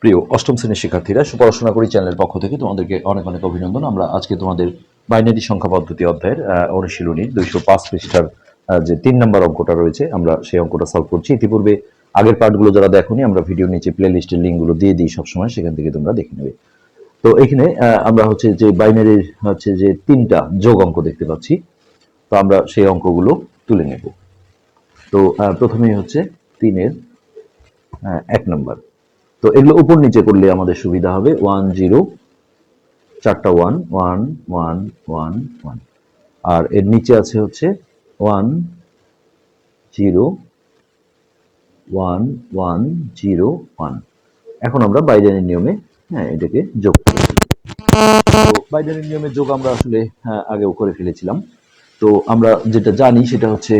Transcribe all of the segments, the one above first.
প্রিয় অষ্টম শ্রেণির শিক্ষার্থীরা, সুপড়াশোনা করি চ্যানেলের পক্ষ থেকে তোমাদেরকে অনেক অনেক অভিনন্দন। আমরা আজকে তোমাদের বাইনারি সংখ্যা পদ্ধতি অধ্যায়ের অনুশীলনীর দুইশো পাঁচ পৃষ্ঠার যে তিন নম্বর অঙ্কটা রয়েছে, আমরা সেই অঙ্কটা সলভ করছি। ইতিপূর্বে আগের পার্টগুলো যারা দেখোনি, আমরা ভিডিও নিচে প্লে লিস্টের লিঙ্কগুলো দিয়ে দিই, সবসময় সেখান থেকে তোমরা দেখে নেবে। তো এখানে আমরা হচ্ছে যে বাইনারির হচ্ছে যে তিনটা যোগ অঙ্ক দেখতে পাচ্ছি, তো আমরা সেই অঙ্কগুলো তুলে নেব। তো প্রথমেই হচ্ছে তিনের এক নম্বর। তো এগুলো উপর নিচে করলে আমাদের সুবিধা হবে। ওয়ান জিরো চারটা one one one one one আর এর নিচে আছে হচ্ছে one zero one one zero one এখন আমরা বাইনারি নিয়মে হ্যাঁ এটাকে যোগ করেছি তো নিয়মে যোগ আমরা আসলে হ্যাঁ, আগেও করে ফেলেছিলাম। তো আমরা যেটা জানি সেটা হচ্ছে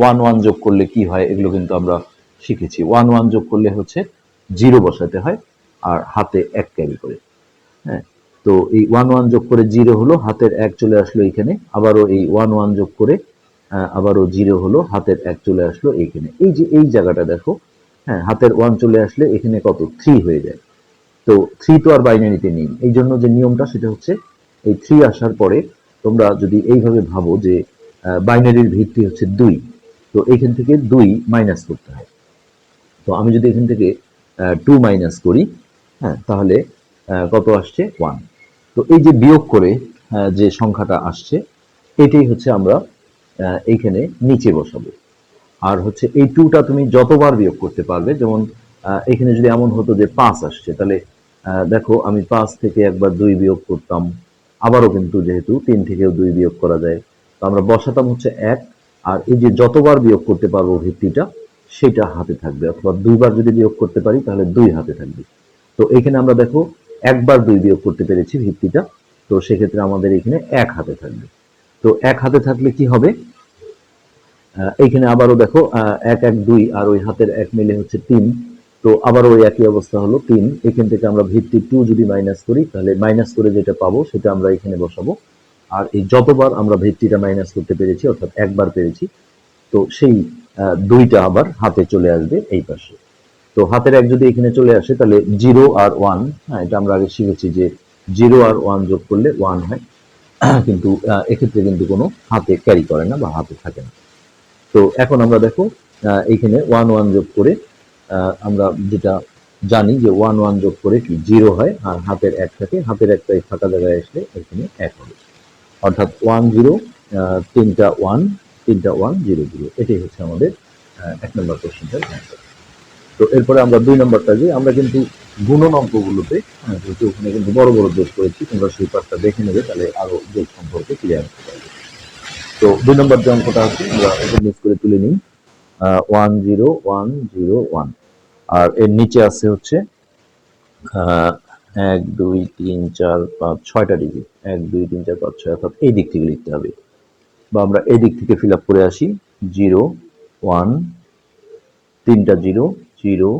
ওয়ান ওয়ান যোগ করলে কি হয় এগুলো কিন্তু আমরা শিখেছি। ওয়ান ওয়ান যোগ করলে হচ্ছে জিরো বসাতে হয় আর হাতে এক ক্যারি করে। হ্যাঁ তো এই ওয়ান ওয়ান যোগ করে জিরো হলো, হাতের এক চলে আসলো এখানে আবারও এই ওয়ান ওয়ান যোগ করে আবারও জিরো হলো, হাতের এক চলে আসলো এইখানে। এই যে এই জায়গাটা দেখো হ্যাঁ হাতের ওয়ান চলে আসলে এখানে কত? থ্রি হয়ে যায়। তো থ্রি তো আর বাইনারিতে নেই। এই জন্য যে নিয়মটা সেটা হচ্ছে, এই থ্রি আসার পরে তোমরা যদি এইভাবে ভাবো যে বাইনারির ভিত্তি হচ্ছে দুই, তো এখান থেকে দুই মাইনাস করতে হয়। তো আমি যদি এখান থেকে টু মাইনাস করি হ্যাঁ তাহলে কত আসছে? ওয়ান তো এই যে বিয়োগ করে যে সংখ্যাটা আসছে, এটাই হচ্ছে আমরা এইখানে নিচে বসাবো। আর হচ্ছে এই টুটা তুমি যতবার বিয়োগ করতে পারবে, যেমন এখানে যদি এমন হতো যে পাঁচ আসছে, তাহলে দেখো, আমি পাঁচ থেকে একবার দুই বিয়োগ করতাম, আবারও কিন্তু যেহেতু তিন থেকেও দুই বিয়োগ করা যায়। তো আমরা বসাতাম হচ্ছে এক, আর এই যে যতবার বিয়োগ করতে পারব ভিত্তিটা সেটা হাতে থাকবে, অথবা দুইবার যদি বিয়োগ করতে পারি, তাহলে দুই হাতে থাকবে। তো এখানে আমরা দেখো, একবার দুই বিয়োগ করতে পেরেছি ভিত্তিটা, তো সেক্ষেত্রে আমাদের এখানে এক হাতে থাকবে। তো এক হাতে থাকলে কি হবে? এইখানে আবারও দেখো এক এক, দুই, আর ওই হাতের এক মিলে হচ্ছে তিন। তো আবারও ওই একই অবস্থা হলো, তিন। এখান থেকে আমরা ভিত্তি টু যদি মাইনাস করি, তাহলে মাইনাস করে যেটা পাবো, সেটা আমরা এখানে বসাবো। আর এই যতবার আমরা ভিত্তিটা মাইনাস করতে পেরেছি, অর্থাৎ একবার পেরেছি, তো সেই দুইটা আবার হাতে চলে আসবে এই পাশে। তো হাতের এক যদি এখানে চলে আসে, তাহলে জিরো আর ওয়ান হ্যাঁ এটা আমরা আগে শিখেছি যে জিরো আর ওয়ান যোগ করলে ওয়ান হয়। কিন্তু এক্ষেত্রে কিন্তু কোনো হাতে ক্যারি করে না বা হাতে থাকে না। তো এখন আমরা দেখো এইখানে ওয়ান ওয়ান যোগ করে আমরা যেটা জানি যে ওয়ান ওয়ান যোগ করে কি জিরো হয় আর হাতের এক থাকে। হাতের একটা ফাঁকা জায়গায় আসলে এখানে এক হবে। অর্থাৎ ওয়ান জিরো তিনটা ওয়ান তিনটা ওয়ান জিরো জিরো এটাই হচ্ছে আমাদের এক নম্বর কোশ্চেনটার অ্যান্সার তো এরপরে আমরা দুই নম্বরটা যে, আমরা কিন্তু গুণন অঙ্কগুলোতে যেহেতু ওখানে কিন্তু বড় বড় যোগ করেছি, তোমরা সেই পার্টটা দেখে নেবে, তাহলে আরও যোগ সম্পর্কে ক্লিয়ার হতে পারবে। তো দুই নম্বর যে অঙ্কটা আছে, আমরা ওটা মিস করে তুলে নিই। One zero one zero one আর এর নিচে আছে হচ্ছে এক, দুই, তিন, চার, পাঁচ, ছয়টা ডিজিট এক, দুই, তিন, চার, পাঁচ, ছয় অর্থাৎ এই দিক থেকে লিখতে হবে। বা আমরা এই দিক থেকে ফিল আপ করে আসি জিরো ওয়ান তিনটা জিরো জিরো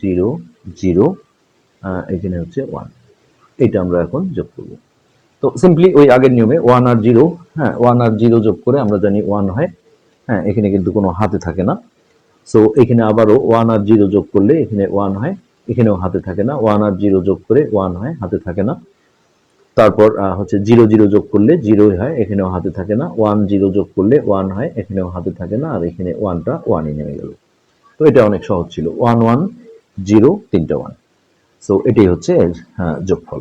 জিরো জিরো এখানে হচ্ছে ওয়ান এটা আমরা এখন যোগ করব। তো সিম্পলি ওই আগের নিয়মে ওয়ান আর জিরো হ্যাঁ ওয়ান আর জিরো যোগ করে আমরা জানি ওয়ান হয় হ্যাঁ এখানে কিন্তু কোনো হাতে থাকে না। সো এখানে আবারও ওয়ান আর জিরো যোগ করলে এখানে ওয়ান হয়, এখানেও হাতে থাকে না। ওয়ান আর জিরো যোগ করে ওয়ান হয়, হাতে থাকে না। তারপর হচ্ছে জিরো জিরো যোগ করলে জিরোই হয় এখানেও হাতে থাকে না। ওয়ান জিরো যোগ করলে ওয়ান হয় এখানেও হাতে থাকে না আর এখানে ওয়ানটা ওয়ানই নেমে গেল। তো এটা অনেক সহজ ছিল। ওয়ান ওয়ান জিরো তিনটা ওয়ান। সো এটাই হচ্ছে এর হ্যাঁ, যোগফল।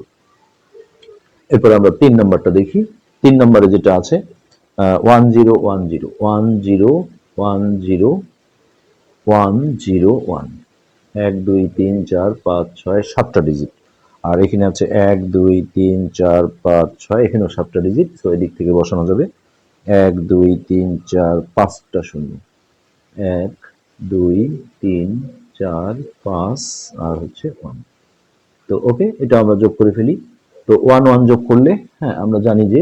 এরপর আমরা তিন নম্বরটা দেখি। তিন নম্বরে যেটা আছে one zero one zero. One zero one zero one zero one. এক দুই তিন চার পাঁচ ছয় সাতটা ডিজিট। আর এখানে আছে এক, দুই, তিন, চার, পাঁচ, ছয়। এখানেও সাতটা ডিজিট তো এদিক থেকে বসানো যাবে। এক, দুই, তিন, চার, পাঁচটা শূন্য। এক, দুই, তিন, চার, পাঁচ, আর হচ্ছে ওয়ান তো ওকে, এটা আমরা যোগ করে ফেলি। তো ওয়ান ওয়ান যোগ করলে হ্যাঁ আমরা জানি যে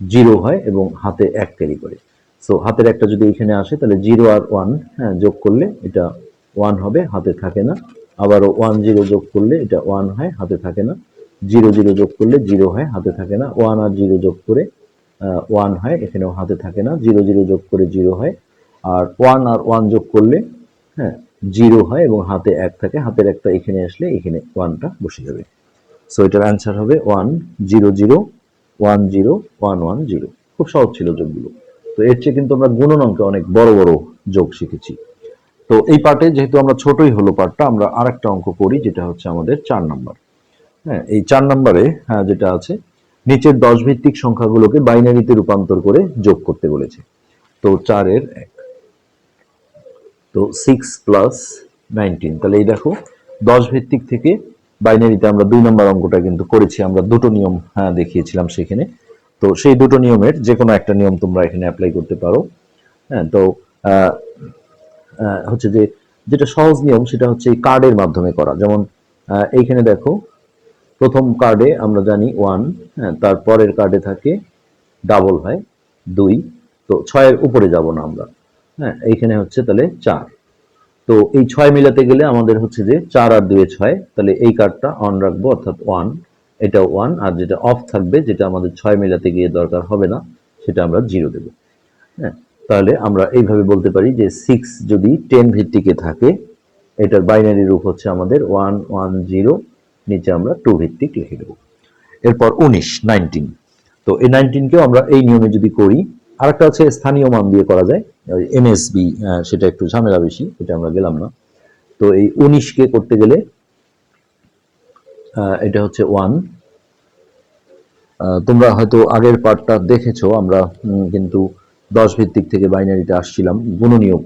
জিরো হয় এবং হাতে এক ক্যারি করে। সো হাতের একটা যদি এখানে আসে, তাহলে জিরো আর ওয়ান হ্যাঁ যোগ করলে এটা ওয়ান হবে, হাতে থাকে না। আবারও ওয়ান জিরো যোগ করলে এটা ওয়ান হয়, হাতে থাকে না। জিরো জিরো যোগ করলে জিরো হয়, হাতে থাকে না। ওয়ান আর জিরো যোগ করে ওয়ান হয়, এখানেও হাতে থাকে না। জিরো জিরো যোগ করে জিরো হয়। আর ওয়ান আর ওয়ান যোগ করলে হ্যাঁ জিরো হয় এবং হাতে এক থাকে। হাতের একটা এখানে আসলে এখানে ওয়ানটা বসে যাবে। সো এটার অ্যান্সার হবে one zero zero one zero one one zero খুব সহজ ছিল যোগগুলো। তো এর চেয়ে কিন্তু আমরা গুণন অঙ্কে অনেক বড় বড় যোগ শিখেছি। তো এই পার্টে যেহেতু আমরা ছোটই হলো পার্টটা, আমরা আরেকটা অঙ্ক করি, যেটা হচ্ছে আমাদের চার নাম্বার। হ্যাঁ এই চার নাম্বারে হ্যাঁ যেটা আছে, নিচের দশ ভিত্তিক সংখ্যাগুলোকে বাইনারিতে রূপান্তর করে যোগ করতে বলেছে। তো চারের এক। তো সিক্স প্লাস নাইনটিন তাহলে এই দেখো, দশ ভিত্তিক থেকে বাইনারিতে আমরা দুই নম্বর অঙ্কটা কিন্তু করেছি, আমরা দুটো নিয়ম হ্যাঁ দেখিয়েছিলাম সেখানে। তো সেই দুটো নিয়মের যে কোনো একটা নিয়ম তোমরা এখানে অ্যাপ্লাই করতে পারো। হ্যাঁ তো হচ্ছে যে যেটা সহজ নিয়ম সেটা হচ্ছে এই কার্ডের মাধ্যমে করা। যেমন এইখানে দেখো, প্রথম কার্ডে আমরা জানি ওয়ান হ্যাঁ তারপরের কার্ডে থাকে ডাবল হয়, দুই, তো ছয়ের উপরে যাব না আমরা। হ্যাঁ এইখানে হচ্ছে তাহলে চার। তো এই ছয় মিলাতে গেলে আমাদের হচ্ছে যে চার আর দুয়ে ছয়, তাহলে এই কার্ডটা অন রাখব, অর্থাৎ ওয়ান এটা ওয়ান আর যেটা অফ থাকবে, যেটা আমাদের ছয় মিলাতে গিয়ে দরকার হবে না, সেটা আমরা জিরো দেবো। হ্যাঁ তাহলে আমরা এইভাবে বলতে পারি যে সিক্স যদি টেন ভিত্তিকে থাকে, এটার বাইনারি রূপ হচ্ছে আমাদের ওয়ান ওয়ান জিরো নিচে আমরা টু ভিত্তিক লিখে দেবো। এরপর উনিশ নাইনটিন তো এই নাইনটিনকেও আমরা এই নিয়মে যদি করি, আরেকটা হচ্ছে স্থানীয় মান দিয়ে করা যায় এনএসবি সেটা একটু ঝামেলা বেশি, এটা আমরা গেলাম না। তো এই উনিশকে করতে গেলে এটা হচ্ছে ওয়ান তোমরা হয়তো আগের পার্টটা দেখেছ, আমরা কিন্তু দশ ভিত্তিক থেকে বাইনারিতে আসছিলাম গুণনীয়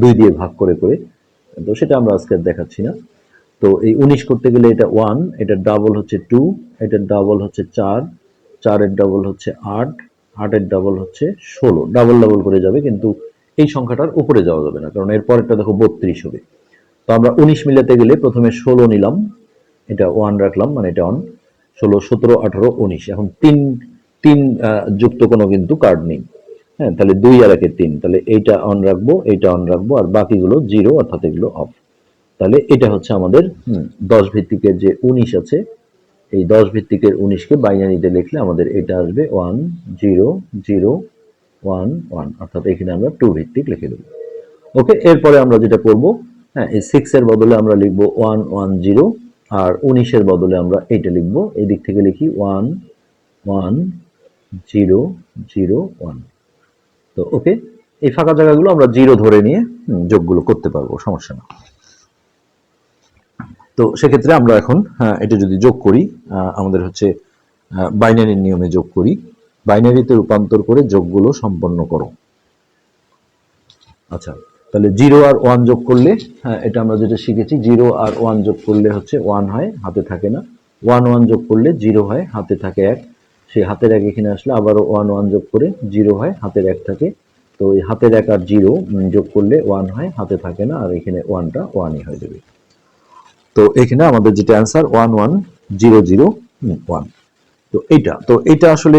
দুই দিয়ে ভাগ করে করে। তো সেটা আমরা আজকে দেখাচ্ছি না। তো এই উনিশ করতে গেলে এটা ওয়ান এটার ডাবল হচ্ছে টু এটার ডাবল হচ্ছে চার, চারের ডাবল হচ্ছে আট, আটের ডাবল হচ্ছে ষোলো। ডাবল ডাবল করে যাবে, কিন্তু এই সংখ্যাটার উপরে যাওয়া যাবে না, কারণ এর পরেরটা দেখো বত্রিশ হবে। তো আমরা উনিশ মিলাতে গেলে প্রথমে ষোলো নিলাম, এটা ওয়ান রাখলাম মানে এটা অন ষোলো, সতেরো, আঠারো, উনিশ। এখন তিন তিন যুক্ত কোনো কিন্তু কার্ড নেই। হ্যাঁ তাহলে দুই আর একে তিন, তাহলে এইটা অন রাখব, এইটা অন রাখব, আর বাকিগুলো জিরো অর্থাৎ এগুলো অফ তাহলে এটা হচ্ছে আমাদের দশ ভিত্তিকের যে উনিশ আছে, এই দশ ভিত্তিকের উনিশকে বাইনারিতে লিখলে আমাদের এটা আসবে one zero zero one one অর্থাৎ এখানে আমরা টু ভিত্তিক লিখে দেবো। ওকে এরপরে আমরা যেটা করব হ্যাঁ এই সিক্সের বদলে আমরা লিখব ওয়ান ওয়ান জিরো আর উনিশের বদলে আমরা এইটা লিখব। এই দিক থেকে লিখি one one zero zero one তো ওকে এই ফাঁকা জায়গাগুলো আমরা জিরো ধরে নিয়ে যোগগুলো করতে পারব সমস্যা না। তো সেক্ষেত্রে আমরা এখন হ্যাঁ, এটা যদি যোগ করি আমাদের হচ্ছে বাইনারির নিয়মে যোগ করি বাইনারিতে রূপান্তর করে যোগগুলো সম্পন্ন করো। আচ্ছা তাহলে জিরো আর ওয়ান যোগ করলে হ্যাঁ এটা আমরা যেটা শিখেছি জিরো আর ওয়ান যোগ করলে হচ্ছে ওয়ান হয় হাতে থাকে না। ওয়ান ওয়ান যোগ করলে জিরো হয় হাতে থাকে এক। সেই হাতের এক এখানে আসলে আবারও ওয়ান ওয়ান যোগ করে জিরো হয় হাতের এক থাকে। তো এই হাতের এক আর জিরো যোগ করলে ওয়ান হয় হাতে থাকে না আর এখানে ওয়ানটা ওয়ানই হয়ে যাবে। তো এখানে আমাদের যেটা answer one one zero zero one তো এইটা তো এটা আসলে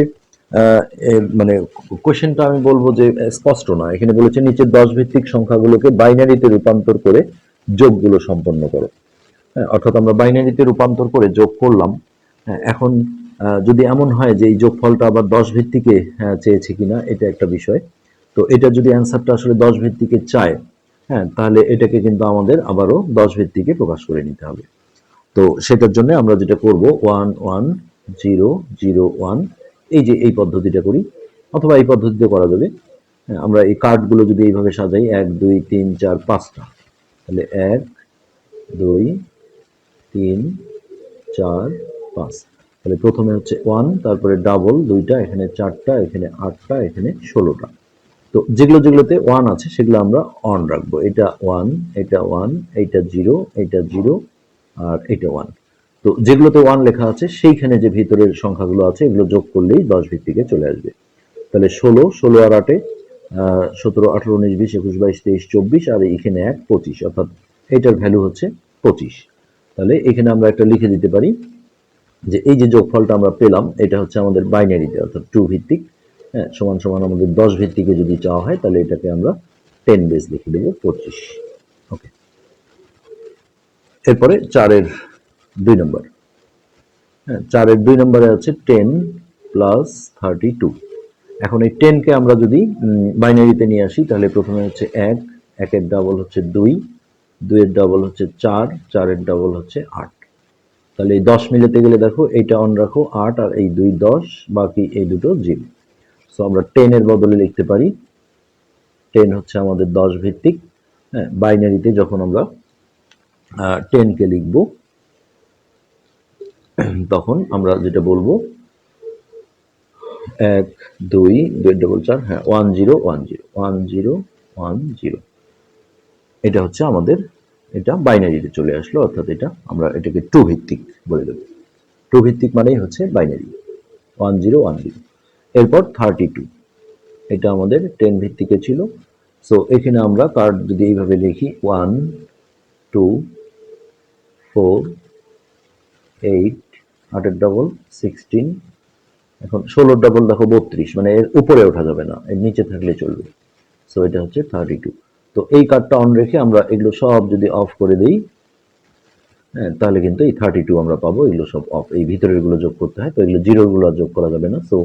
মানে কোশ্চেনটা আমি বলব যে স্পষ্ট না। এখানে বলেছে নিচের দশ ভিত্তিক সংখ্যাগুলোকে বাইনারিতে রূপান্তর করে যোগগুলো সম্পন্ন করো। হ্যাঁ, অর্থাৎ আমরা বাইনারিতে রূপান্তর করে যোগ করলাম। হ্যাঁ, এখন যদি এমন হয় যে এই যোগফলটা আবার দশ ভিত্তিকে চেয়েছে কিনা এটা একটা বিষয়। তো এটা যদি অ্যান্সারটা আসলে দশ ভিত্তিকে চায় হ্যাঁ তাহলে এটাকে কিন্তু আমাদের আবারও দশ ভিত্তিকে প্রকাশ করে নিতে হবে। তো সেটার জন্য আমরা যেটা করব one one zero zero one এই যে এই পদ্ধতিটা করি অথবা এই পদ্ধতিতে করা যাবে। হ্যাঁ, আমরা এই কার্ডগুলো যদি এইভাবে সাজাই এক দুই তিন চার পাঁচটা তাহলে এক দুই তিন চার পাঁচ। তাহলে প্রথমে হচ্ছে ওয়ান তারপরে ডাবল দুইটা, এখানে চারটা, এখানে আটটা, এখানে ষোলোটা। তো যেগুলো যেগুলোতে ওয়ান আছে, সেগুলো আমরা অন রাখব। এটা ওয়ান এটা ওয়ান এইটা জিরো এইটা জিরো আর এটা ওয়ান তো যেগুলোতে ওয়ান লেখা আছে, সেইখানে যে ভিতরের সংখ্যাগুলো আছে, এগুলো যোগ করলেই দশ ভিত্তিকে চলে আসবে। তাহলে ষোলো ষোলো আর আটে সতেরো, আঠেরো, উনিশ, বিশ, একুশ, বাইশ, তেইশ, চব্বিশ, আর এখানে এক, পঁচিশ। অর্থাৎ এটার ভ্যালু হচ্ছে পঁচিশ। তাহলে এখানে আমরা একটা লিখে দিতে পারি যে এই যে যোগফলটা আমরা পেলাম, এটা হচ্ছে আমাদের বাইনারিতে অর্থাৎ টু ভিত্তিক। হ্যাঁ সমান সমান আমাদের দশ ভিত্তিকে যদি চাওয়া হয়, তাহলে এটাকে আমরা টেন বেস লিখে দেবো, পঁচিশ। ওকে এরপরে চারের দুই নম্বর হ্যাঁ চারের দুই নম্বরে আছে টেন প্লাস থার্টি টু এখন এই টেনকে আমরা যদি বাইনারিতে নিয়ে আসি, তাহলে প্রথমে হচ্ছে এক, একের ডাবল হচ্ছে দুই, দুইয়ের ডাবল হচ্ছে চার, চারের ডাবল হচ্ছে আট। তাহলে এই দশ মিলাতে গেলে দেখো এইটা অন রাখো আট আর এই দুই দশ, বাকি এই দুটো জিরো। সো আমরা টেনের বদলে লিখতে পারি। টেন হচ্ছে আমাদের দশ ভিত্তিক হ্যাঁ বাইনারিতে যখন আমরা টেনকে লিখব, তখন আমরা যেটা বলব, এক, দুই দুই ডবল চার হ্যাঁ one zero one zero one zero one zero এটা হচ্ছে আমাদের এটা বাইনারিতে চলে আসলো, অর্থাৎ এটা আমরা এটাকে টু ভিত্তিক বলে দেবো। টু ভিত্তিক মানেই হচ্ছে binary one zero one zero এরপর থার্টি টু এটা আমাদের টেন ভিত্তিকে ছিল। সো এখানে আমরা কার্ড যদি এইভাবে লিখি ওয়ান টু ফোর এইট আটের ডবল সিক্সটিন এখন ষোলোর ডবল দেখো বত্রিশ মানে এর উপরে ওঠা যাবে না, এর নিচে থাকলে চলবে। সো এটা হচ্ছে থার্টি টু তো এই কার্ডটা অন রেখে আমরা এগুলো সব যদি অফ করে দিই হ্যাঁ তাহলে কিন্তু এই থার্টি টু আমরা পাবো, এগুলো সব অফ এই ভিতরেরগুলো যোগ করতে হয়, তো এগুলো জিরোগুলো যোগ করা যাবে না। সো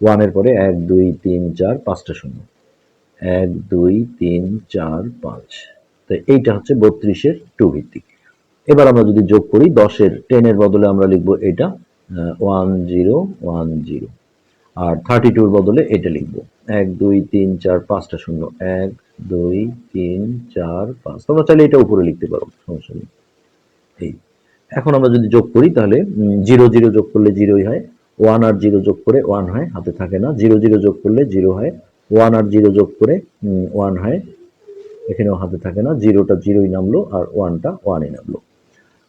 ওয়ানের পরে এক, দুই, তিন, চার, পাঁচটা শূন্য। এক, দুই, তিন, চার, পাঁচ। তো এইটা হচ্ছে বত্রিশের টু ভিত্তিক এবার আমরা যদি যোগ করি, দশের টেনের বদলে আমরা লিখব এটা ওয়ান জিরো ওয়ান জিরো আর থার্টি টুর বদলে এটা লিখব। এক, দুই, তিন, চার, পাঁচটা শূন্য। এক, দুই, তিন, চার, পাঁচ। তোমরা চাইলে এটা উপরে লিখতে পারো, সমস্যা নেই। এই। এখন আমরা যদি যোগ করি, তাহলে জিরো জিরো যোগ করলে জিরোই হয়। ওয়ান আর জিরো যোগ করে ওয়ান হয়, হাতে থাকে না। জিরো জিরো যোগ করলে জিরো হয়। ওয়ান আর জিরো যোগ করে ওয়ান হয়, এখানেও হাতে থাকে না। জিরোটা জিরোই নামলো আর ওয়ানটা ওয়ানই নামলো।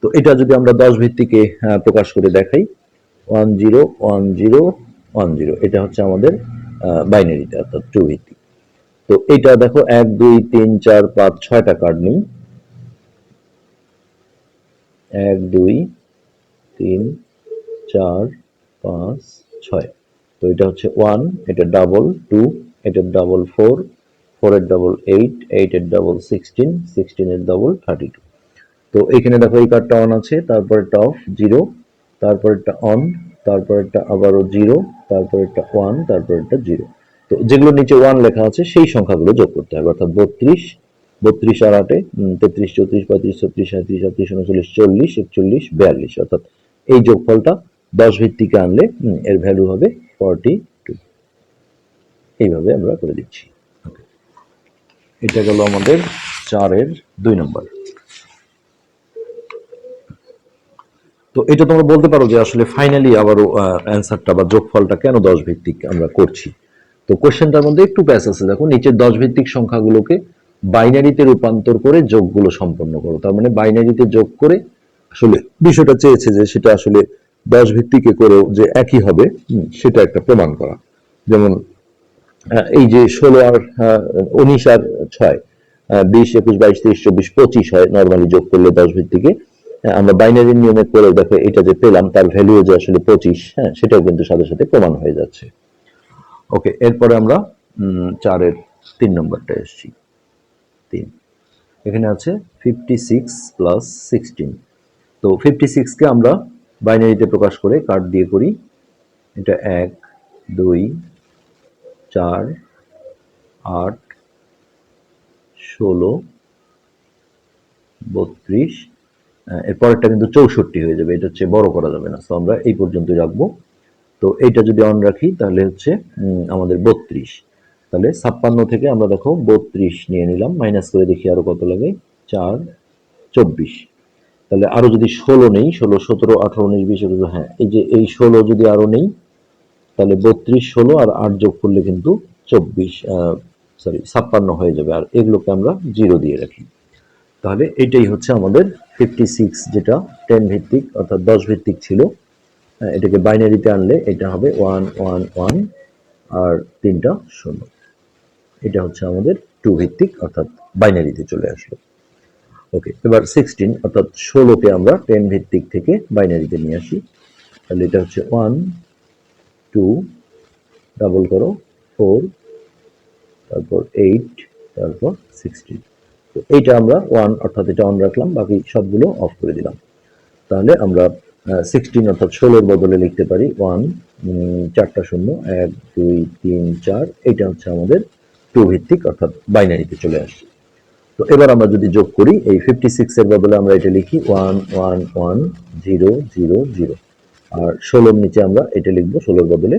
তো এটা যদি আমরা দশ ভিত্তিকে প্রকাশ করে দেখাই। One, zero one, zero one zero এটা হচ্ছে আমাদের বাইনারিতে অর্থাৎ টু ভিত্তিক তো এটা দেখো এক, দুই, তিন, চার, পাঁচ, ছয়টা কার্ড নেই। এক, দুই, তিন, চার, পাঁচ, ছয়। তো এটা হচ্ছে ওয়ান এটা ডাবল টু এটা ডাবল ফোর ফোরের ডাবল এইট এইটের ডাবল সিক্সটিন সিক্সটিনের ডাবল থার্টি টু তো এখানে দেখো এই কার্ডটা অন আছে, তারপরেরটা অফ জিরো তারপরেরটা অন তারপরেরটা আবারও জিরো, তারপরেরটা ওয়ান, তারপরেরটা জিরো। তো যেগুলো নিচে ওয়ান লেখা আছে, সেই সংখ্যাগুলো যোগ করতে হবে। অর্থাৎ বত্রিশ বত্রিশ আর আটে তেত্রিশ, চৌত্রিশ, পঁয়ত্রিশ, ছত্রিশ সাঁত্রিশ আটত্রিশ উনচল্লিশ, চল্লিশ, একচল্লিশ, বিয়াল্লিশ। অর্থাৎ এই যোগফলটা দশ ভিত্তিকে আনলে এর ভ্যালু হবে ফর্টি টু। এইভাবে আমরা করে দিচ্ছি। এটা গেল আমাদের চারের দুই নম্বর। তো এটা তোমরা বলতে পারো যে আসলে ফাইনালি আবারও অ্যান্সারটা বা যোগফলটা কেন দশ ভিত্তিক আমরা করছি? তো কোশ্চেনটার মধ্যে একটু প্যাস আছে। দেখো, নিচের দশ ভিত্তিক সংখ্যাগুলোকে বাইনারিতে রূপান্তর করে যোগগুলো সম্পন্ন করো। তার মানে বাইনারিতে যোগ করে আসলে বিষয়টা চেয়েছে যে সেটা আসলে দশ ভিত্তিকে করেও যে একই হবে সেটা একটা প্রমাণ করা। যেমন এই যে ষোলো আর উনিশ আর ছয় বিশ, একুশ, বাইশ, তেইশ, চব্বিশ, পঁচিশ হয় নর্মালি যোগ করলে দশ ভিত্তিকে আমরা বাইনারি নিয়মে করে দেখো এটা যে পেলাম, তার ভ্যালু যে আসলে পঁচিশ হ্যাঁ সেটাও কিন্তু সাথে সাথে প্রমাণ হয়ে যাচ্ছে। ওকে, এরপরে আমরা চারের তিন নম্বরটা এসেছি। তিন। এখানে আছে ফিফটি সিক্স প্লাস সিক্সটিন তো ফিফটি সিক্সকে আমরা বাইনারিতে প্রকাশ করে কার্ড দিয়ে করি। এটা এক, দুই, চার, আট, ষোলো, বত্রিশ আহ, এর পরেরটা কিন্তু চৌষট্টি হয়ে যাবে এটা হচ্ছে বড় করা যাবে না। তো আমরা এই পর্যন্তই রাখব। তো এইটা যদি অন রাখি তাহলে হচ্ছে আমাদের বত্রিশ। তাহলে ছাপ্পান্ন থেকে আমরা দেখো বত্রিশ নিয়ে নিলাম মাইনাস করে দেখি আরও কত লাগে চার চব্বিশ। তাহলে আরও যদি ষোলো নেই ষোলো সতেরো আঠারো উনিশ বিশ একুশ হ্যাঁ এই যে এই ষোলো যদি আরও নেই তাহলে বত্রিশ ষোলো আর আট যোগ করলে কিন্তু চব্বিশ সরি ছাপ্পান্ন হয়ে যাবে। আর এগুলোকে আমরা জিরো দিয়ে রাখি। তাহলে এটাই হচ্ছে আমাদের ফিফটি সিক্স যেটা টেন ভিত্তিক অর্থাৎ দশ ভিত্তিক ছিল। এটাকে বাইনারিতে আনলে এটা হবে ওয়ান ওয়ান ওয়ান আর তিনটা শূন্য। এটা হচ্ছে আমাদের টু ভিত্তিক অর্থাৎ বাইনারিতে চলে আসলো। ওকে এবার সিক্সটিন অর্থাৎ ষোলোকে আমরা টেন ভিত্তিক থেকে বাইনারিতে নিয়ে আসি। তাহলে এটা হচ্ছে ওয়ান টু ডাবল করো ফোর তারপর এইট তারপর সিক্সটিন তো এইটা আমরা ওয়ান অর্থাৎ এটা অন রাখলাম, বাকি সবগুলো অফ করে দিলাম। তাহলে আমরা সিক্সটিন অর্থাৎ ষোলোর বদলে লিখতে পারি ওয়ান চারটা শূন্য, এক, দুই, তিন, চার, এইটা হচ্ছে আমাদের টু ভিত্তিক অর্থাৎ বাইনারিতে চলে তো এবার আমরা যদি যোগ করি, এই ফিফটি সিক্স এর বদলে আমরা এটা লিখি one one one zero zero zero আর ষোলোর নিচে আমরা এটা লিখব, ষোলোর বদলে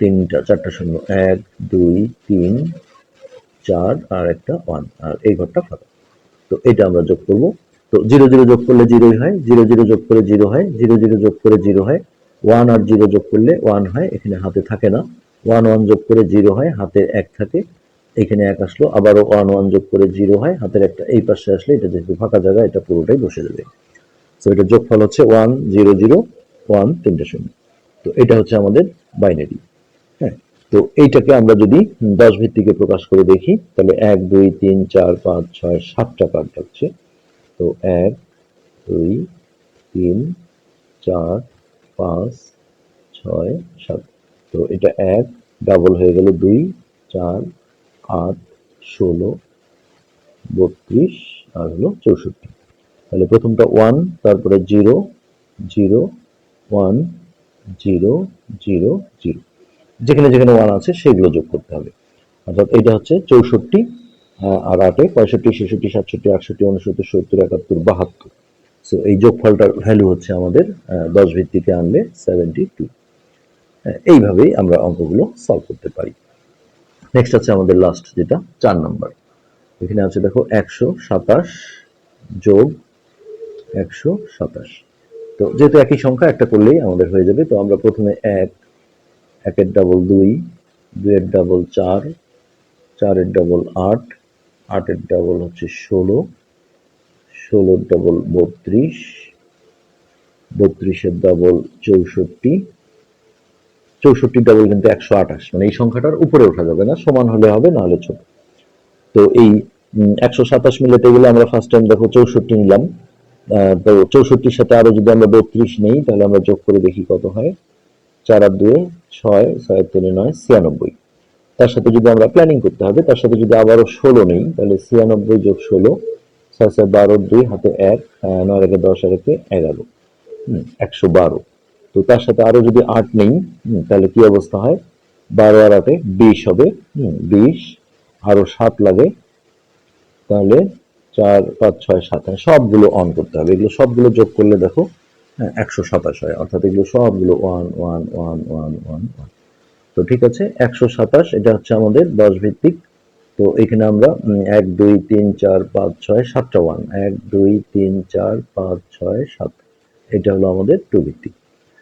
তিনটা, চারটা শূন্য, এক, দুই, তিন চার আর একটা ওয়ান, আর এই ঘরটা ফাঁকা। তো এটা আমরা যোগ করব। তো জিরো জিরো যোগ করলে জিরোই হয়, জিরো জিরো যোগ করে জিরো হয়, জিরো জিরো যোগ করে জিরো হয়। ওয়ান আর জিরো যোগ করলে ওয়ান হয়, এখানে হাতে থাকে না। ওয়ান ওয়ান যোগ করে জিরো হয় হাতে এক থাকে, এখানে এক আসলো। আবারও ওয়ান ওয়ান যোগ করে জিরো হয়, হাতের একটা এই পাশে আসলে এটা যেহেতু ফাঁকা জায়গা, এটা পুরোটাই বসে যাবে। তো এটা যোগফল হচ্ছে ওয়ান, জিরো জিরো, ওয়ান, তিনটে শূন্য। তো এটা হচ্ছে আমাদের বাইনারি তো এইটাকে আমরা যদি দশ ভিত্তিকে প্রকাশ করে দেখি, তাহলে এক, দুই, তিন, চার, পাঁচ, ছয়, সাতটা কার্ড থাকছে। তো এক, দুই, তিন, চার, পাঁচ, ছয়, সাত। তো এটা এক, ডাবল হয়ে গেল দুই, চার, আট, ষোলো, বত্রিশ, আর হলো চৌষট্টি। তাহলে প্রথমটা ওয়ান, তারপরে zero zero, one, zero zero zero. যেখানে যেখানে ওয়ান আছে, সেগুলো যোগ করতে হবে। অর্থাৎ এটা হচ্ছে চৌষট্টি আর আটে পঁয়ষট্টি, ছেষট্টি, সাতষট্টি, আটষট্টি, উনসত্তর, সত্তর, একাত্তর, বাহাত্তর। সো এই যোগফলটার ভ্যালু হচ্ছে আমাদের দশ ভিত্তিতে আনলে সেভেন্টি টু এইভাবেই আমরা অঙ্কগুলো সলভ করতে পারি। নেক্সট আছে আমাদের লাস্ট যেটা চার নাম্বার এখানে আছে, দেখো, একশো সাতাশ যোগ একশো সাতাশ। তো যেহেতু একই সংখ্যা, একটা করলেই আমাদের হয়ে যাবে। তো আমরা প্রথমে এক একের ডাবল দুই দুইয়ের ডাবল চার, চারের ডাবল আট, আটের ডাবল হচ্ছে ষোলো, ষোলোর ডাবল বত্রিশ, বত্রিশের ডাবল চৌষট্টি চৌষট্টি ডাবল কিন্তু একশো আঠাশ। মানে এই সংখ্যাটার উপরে ওঠা যাবে না, সমান হলে হবে, না হলে ছোট। তো এই একশো সাতাশ মিলাতে গেলে আমরা ফার্স্ট টাইম দেখো চৌষট্টি নিলাম। তো চৌষট্টির সাথে আরও যদি আমরা বত্রিশ নেই, তাহলে আমরা যোগ করে দেখি কত হয়। চার আর দুয়ে ছয় ছয় তিনে নয় ছিয়ানব্বই। তার সাথে যদি আমরা প্ল্যানিং করতে হবে, তার সাথে যদি আবারও ষোলো নেই, তাহলে ছিয়ানব্বই যোগ ষোলো, ছয় ছয় বারো দুই, হাতে এক নয় রেখে দশ আর একে এগারো একশো বারো। তো তার সাথে আরও যদি আট নেই তাহলে কি অবস্থা হয়? বারো আর আটে বিশ হবে বিশ, আরও সাত লাগে, তাহলে চার, পাঁচ, ছয়, সাত সবগুলো অন করতে হবে। এগুলো সবগুলো যোগ করলে দেখো একশো সাতাশ হয়, অর্থাৎ এগুলো সবগুলো one one one one one one তো ঠিক আছে, একশো সাতাশ, এটা হচ্ছে আমাদের দশ ভিত্তিক তো এখানে আমরা এক, দুই, তিন, চার, পাঁচ, ছয়, সাতটা ওয়ান এক, দুই, তিন, চার, পাঁচ, ছয়, সাত। এটা হলো আমাদের টু ভিত্তিক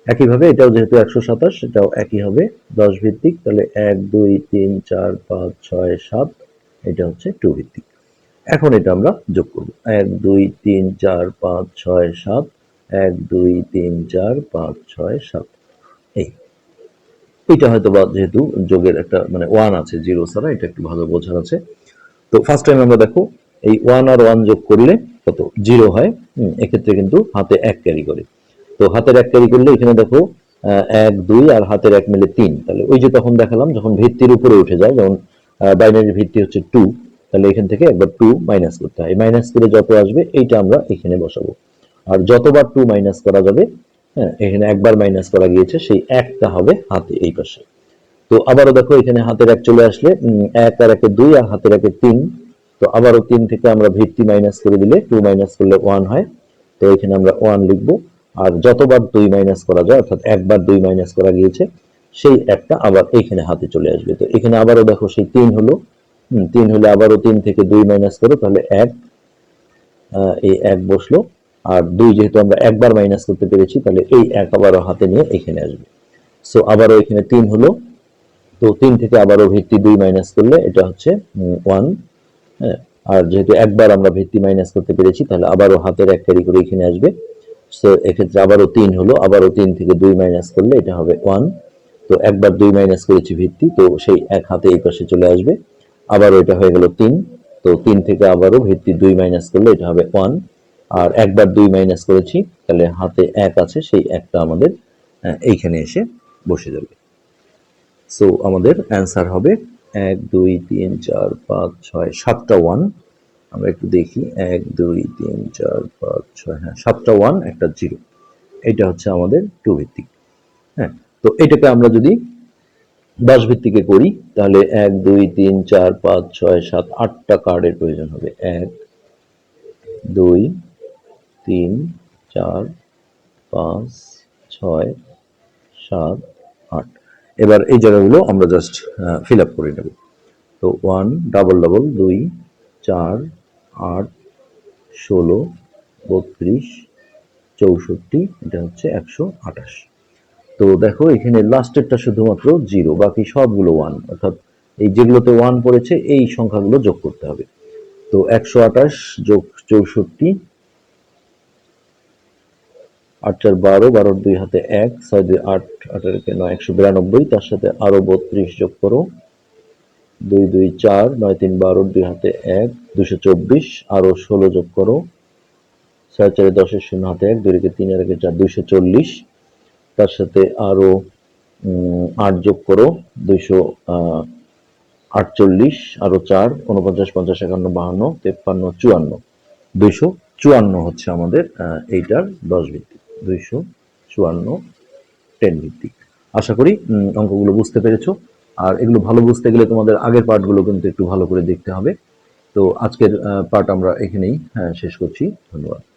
একইভাবে এটাও যেহেতু একশো সাতাশ, এটাও একই হবে দশ ভিত্তিক তাহলে এক, দুই, তিন, চার, পাঁচ, ছয়, সাত, এটা হচ্ছে টু ভিত্তিক এখন এটা আমরা যোগ করব। এক, দুই, তিন, চার, পাঁচ, ছয়, সাত এক, দুই, তিন, চার, পাঁচ, ছয়, সাত, এই। এটা হয়তো বা যেহেতু যোগের একটা মানে ওয়ান আছে জিরো ছাড়া, এটা একটু ভালো বোঝার আছে। তো ফার্স্ট টাইম আমরা দেখো, এই ওয়ান আর ওয়ান যোগ করলে কত? জিরো হয়। এক্ষেত্রে কিন্তু হাতে এক ক্যারি করে। তো হাতের এক ক্যারি করলে এখানে দেখো এক, দুই আর হাতের এক মিলে তিন। তাহলে ওই যে তখন দেখালাম, যখন ভিত্তির উপরে উঠে যায়, যেমন বাইনারি ভিত্তি হচ্ছে টু তাহলে এখান থেকে একবার টু মাইনাস করতে হয়। মাইনাস করে যত আসবে, এইটা আমরা এখানে বসাবো। আর যতবার টু মাইনাস করা যাবে হ্যাঁ এখানে একবার মাইনাস করা গিয়েছে, সেই একটা হবে হাতে এই পাশে। তো আবারও দেখো, এখানে হাতের এক চলে আসলে এক আর একে দুই আর হাতের একে তিন। তো আবারও তিন থেকে আমরা ভিত্তি মাইনাস করে দিলে টু মাইনাস করলে ওয়ান হয়। তো এখানে আমরা ওয়ান লিখব। আর যতবার দুই মাইনাস করা যায়, অর্থাৎ একবার দুই মাইনাস করা গিয়েছে, সেই একটা আবার এখানে হাতে চলে আসবে। তো এখানে আবারও দেখো, সেই তিন হলো। তিন হলে আবারও তিন থেকে দুই মাইনাস করো, তাহলে এক এই এক বসল। আর দুই যেহেতু আমরা একবার মাইনাস করতে পেরেছি, তাহলে এই এক আবারও হাতে নিয়ে এখানে আসবে। সো আবারও এখানে তিন হলো। তো তিন থেকে আবারও ভিত্তি দুই মাইনাস করলে এটা হচ্ছে ওয়ান হ্যাঁ? আর যেহেতু একবার আমরা ভিত্তি মাইনাস করতে পেরেছি, তাহলে আবারও হাতের এক ক্যারি করে এখানে আসবে। সো এক্ষেত্রে আবারও তিন হলো, আবারও তিন থেকে দুই মাইনাস করলে এটা হবে ওয়ান তো একবার দুই মাইনাস করেছি ভিত্তি, তো সেই এক হাতে এই পাশে চলে আসবে। আবারও এটা হয়ে গেল তিন। তো তিন থেকে আবারও ভিত্তি দুই মাইনাস করলে এটা হবে ওয়ান আর একবার দুই মাইনাস করেছি, তাহলে হাতে এক আছে, সেই একটা আমাদের এইখানে এসে বসে যাবে। সো আমাদের অ্যান্সার হবে এক, দুই, তিন, চার, পাঁচ, ছয়, সাতটা ওয়ান আমরা একটু দেখি, এক, দুই, তিন, চার, পাঁচ, ছয় হ্যাঁ সাতটা ওয়ান একটা জিরো এটা হচ্ছে আমাদের টু ভিত্তিক হ্যাঁ। তো এটাকে আমরা যদি দশ ভিত্তিকে করি, তাহলে এক, দুই, তিন, চার, পাঁচ, ছয়, সাত, আটটা কার্ডের প্রয়োজন হবে। এক, দুই তিন, চার, পাঁচ, ছয়, সাত, আট। এবার এই জায়গাগুলো আমরা জাস্ট ফিল আপ করে নেব। তো ওয়ান ডাবল ডাবল দুই, চার, আট, ষোলো, বত্রিশ, চৌষট্টি, এটা হচ্ছে একশো আঠাশ। তো দেখো এখানে লাস্টেরটা শুধুমাত্র জিরো বাকি সবগুলো ওয়ান অর্থাৎ এই যেগুলোতে ওয়ান পড়েছে, এই সংখ্যাগুলো যোগ করতে হবে। তো একশো আঠাশ যোগ চৌষট্টি আট চার বারো বারোর দুই হাতে এক ছয় দুই আট আটের একে নয় একশো বিরানব্বই তার সাথে আরও বত্রিশ যোগ করো। দুই দুই চার নয় তিন বারোর দুই হাতে এক দুশো চব্বিশ আরও ষোলো যোগ করো। ছয় চারে দশের শূন্য হাতে এক দুই রেখে তিন আর চার দুইশো চল্লিশ। তার সাথে আরও উম, আট যোগ করো দুইশো আটচল্লিশ আরও চার উনপঞ্চাশ পঞ্চাশ একান্ন বাহান্ন তেপ্পান্ন চুয়ান্ন। দুইশো চুয়ান্ন হচ্ছে আমাদের এইটার দশ ভিত্তিক দুইশো চুয়ান্ন টেন ভিত্তিক। আশা করি অঙ্কগুলো বুঝতে পেরেছ। আর এগুলো ভালো বুঝতে গেলে তোমাদের আগের পার্টগুলো কিন্তু একটু ভালো করে দেখতে হবে। তো আজকের পার্ট আমরা এখানেই আহ, শেষ করছি। ধন্যবাদ।